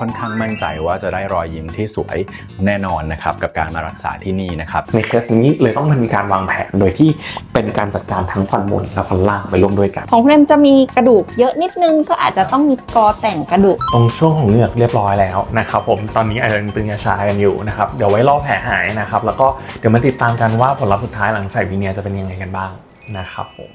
ค่อนข้างมั่นใจว่าจะได้รอยยิ้มที่สวยแน่นอนนะครับกับการมารักษาที่นี่นะครับในเคสนี้เลยต้องมีการวางแผนโดยที่เป็นการจัดการทั้งฟันบนและฟันล่างไปร่วมด้วยกัน ของคุณเอมจะมีกระดูกเยอะนิดนึงก็อาจจะต้องมีกอแต่งกระดูก ตรงช่วงของเหงือกเรียบร้อยแล้วนะครับผมตอนนี้อาจจะเป็นปริญญาชากันอยู่นะครับเดี๋ยวไว้รอแผลหายนะครับแล้วก็เดี๋ยวมาติดตามกันว่าผลลัพธ์สุดท้ายหลังใส่วีเนียร์จะเป็นยังไงกันบ้างนะครับผม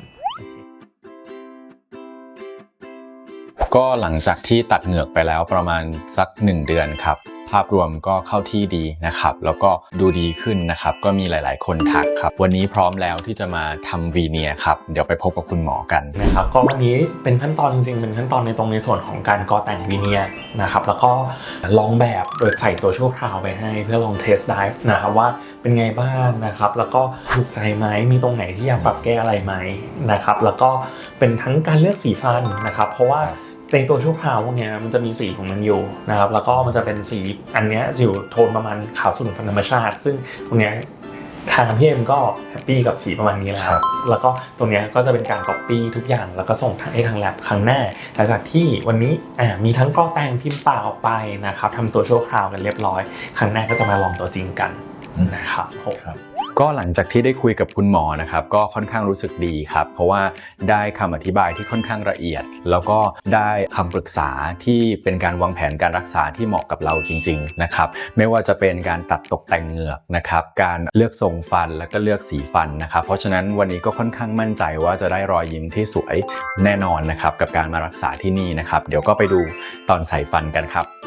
ก็หลังจากที่ตัดเหงือกไปแล้วประมาณสัก 1 เดือนครับ ภาพรวมก็เข้าที่ดีนะครับ แล้วก็ดูดีขึ้นนะครับ ก็มีหลาย ๆ คนทักครับ วันนี้พร้อมแล้วที่จะมาทำวีเนียครับ เดี๋ยวไปพบกับคุณหมอกันนะครับก็วันนี้เป็นขั้นตอนจริงๆเป็นขั้นตอนในตรงในส่วนของการก่อแต่งวีเนียนะครับ แล้วก็ลองแบบโดยใส่ตัวชั่วคราวไปให้เพื่อลองเทสได้นะครับว่าเป็นไงบ้างนะครับ แล้วก็ถูกใจไหมมีตรงไหนที่อยากปรับแก้อะไรไหมนะครับ แล้วก็เป็นทั้งการเลือกสีฟันนะครับ เพราะว่า ในตัวชั่วคราวพวกเนี้ยมันจะมีสีของมันอยู่นะครับ แล้วก็มันจะเป็นสีอันเนี้ยอยู่โทนประมาณขาวสุดของธรรมชาติ ซึ่งตรงเนี้ยทางพี่เอ็มก็แฮปปี้กับสีประมาณนี้แล้วครับแล้วก็ตรงเนี้ยก็จะเป็นการก๊อปปี้ทุกอย่าง แล้วก็ส่งทางให้ทางแลบครั้งหน้า หลังจากที่วันนี้อ่ามีทั้งกล้อแต่งพิมพ์ปากออกไปนะครับทำตัวชั่วคราวกันเรียบร้อย ครั้งหน้าก็จะมาลองตัวจริงกันนะครับผม ก็หลังจากที่ได้คุยกับคุณหมอนะครับ ก็ค่อนข้างรู้สึกดีครับ เพราะว่าได้คำอธิบายที่ค่อนข้างละเอียด แล้วก็ได้คำปรึกษาที่เป็นการวางแผนการรักษาที่เหมาะกับเราจริง ๆนะครับ ไม่ว่าจะเป็นการตัดตกแต่งเหงือกนะครับ การเลือกทรงฟันแล้วก็เลือกสีฟันนะครับ เพราะฉะนั้นวันนี้ก็ค่อนข้างมั่นใจว่าจะได้รอยยิ้มที่สวยแน่นอนนะครับกับการมารักษาที่นี่นะครับ เดี๋ยวก็ไปดูตอนใส่ฟันกันครับ